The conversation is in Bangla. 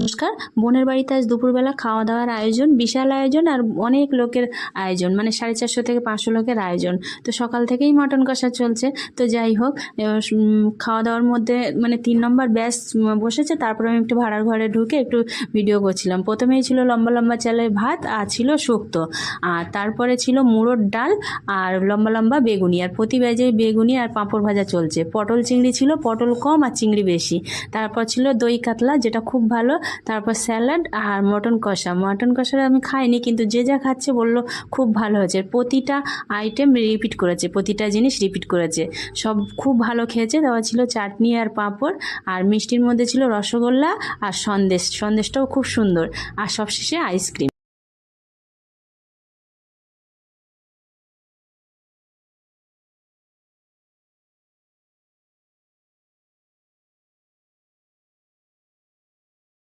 নমস্কার। বোনের বাড়িতে আজ দুপুরবেলা খাওয়া দাওয়ার আয়োজন, বিশাল আয়োজন আর অনেক লোকের আয়োজন মানে সাড়ে চারশো থেকে পাঁচশো লোকের আয়োজন। তো সকাল থেকেই মটন কষা চলছে। তো যাই হোক খাওয়া দাওয়ার মধ্যে মানে তিন নম্বর ব্যাস বসেছে। তারপরে আমি একটু ভাড়ার ঘরে ঢুকে একটু ভিডিও করছিলাম। প্রথমেই ছিল লম্বা লম্বা চালের ভাত, আর ছিল শুক্তো। আর তারপরে ছিল মুড়োর ডাল আর লম্বা লম্বা বেগুনি। আর প্রতি ব্যাজে বেগুনি আর পাঁপড় ভাজা চলছে। পটল চিংড়ি ছিল, পটল কম আর চিংড়ি বেশি। তারপর ছিল দই কাতলা, যেটা খুব ভালো। তারপর স্যালাড আর মটন কষা। মটন কষাটা আমি খাইনি, কিন্তু যে যা খাচ্ছে বলল খুব ভালো হয়েছে। প্রতিটা আইটেম রিপিট করেছে, প্রতিটা জিনিস রিপিট করেছে। সব খুব ভালো খেয়েছে। দেওয়া ছিল চাটনি আর পাঁপড় আর মিষ্টির মধ্যে ছিল রসগোল্লা আর সন্দেশ। সন্দেশটাও খুব সুন্দর। আর সবশেষে আইসক্রিম